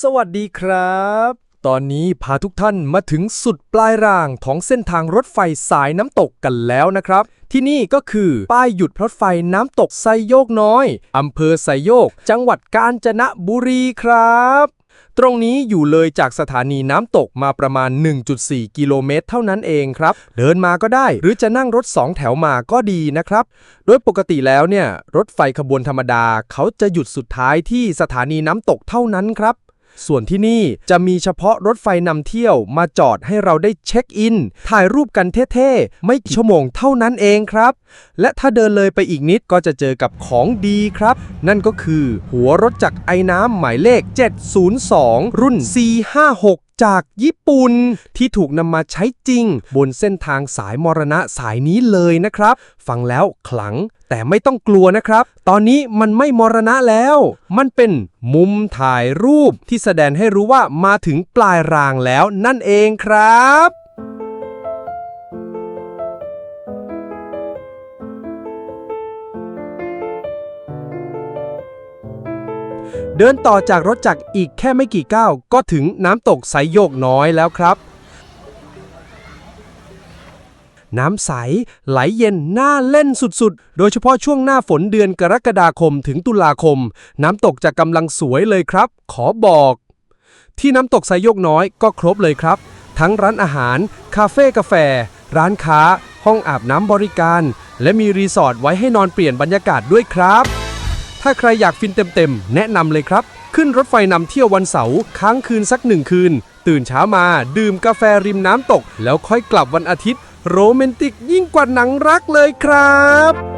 สวัสดีครับ ตอนนี้พาทุกท่านมาถึงสุดปลายรางของเส้นทางรถไฟสายน้ำตกกันแล้วนะครับ ที่นี่ก็คือ ป้ายหยุดรถไฟน้ำตกไซโยกน้อยอำเภอไซโยก จังหวัดกาญจนบุรีครับ ตรงนี้อยู่เลยจากสถานีน้ำตกมาประมาณ 1.4 กิโลเมตรเท่านั้นเองครับ เดินมาก็ได้ หรือจะนั่งรถ 2 แถวมาก็ดีนะครับ โดยปกติแล้วเนี่ย รถไฟขบวนธรรมดาเขาจะหยุดสุดท้ายที่สถานีน้ำตกเท่านั้นครับ ส่วนที่นี่จะมีเฉพาะรถไฟนำเที่ยวมาจอดให้เราได้เช็คอิน ถ่ายรูปกันเท่ๆ ไม่กี่ชั่วโมงเท่านั้นเองครับ และถ้าเดินเลยไปอีกนิดก็จะเจอกับของดีครับ นั่นก็คือหัวรถจักรไอ้น้ำหมายเลข 702 รุ่น C56 จากญี่ปุ่นที่ถูกนำมาใช้จริง บนเส้นทางสายมรณะสายนี้เลยนะครับ ฟังแล้วขลังแต่ไม่ต้องกลัวนะครับ ตอนนี้มันไม่มรณะแล้ว มันเป็นมุมถ่ายรูปที่แสดงให้รู้ว่ามาถึงปลายรางแล้วนั่นเองครับ เดินต่อจากรถจักรอีกแค่ไม่กี่ก้าว ก็ถึงน้ำตกไซโยกน้อยแล้วครับ น้ำใสไหลเย็นน่าเล่นสุดๆ โดยเฉพาะช่วงหน้าฝนเดือนกรกฎาคมถึงตุลาคม น้ำตกจะกำลังสวยเลยครับ ขอบอก ที่น้ำตกไซโยกน้อยก็ครบเลยครับ ทั้งร้านอาหาร คาเฟ่กาแฟ ร้านค้า ห้องอาบน้ำบริการ และมีรีสอร์ทไว้ให้นอนเปลี่ยนบรรยากาศด้วยครับ ถ้าใครอยากฟินเต็มๆ แนะนำเลยครับ ขึ้นรถไฟนำเที่ยววันเสาร์ค้างคืนสักหนึ่งคืน ตื่นเช้ามาดื่มกาแฟริมน้ำตก แล้วค่อยกลับวันอาทิตย์ โรแมนติกยิ่งกว่าหนังรักเลยครับ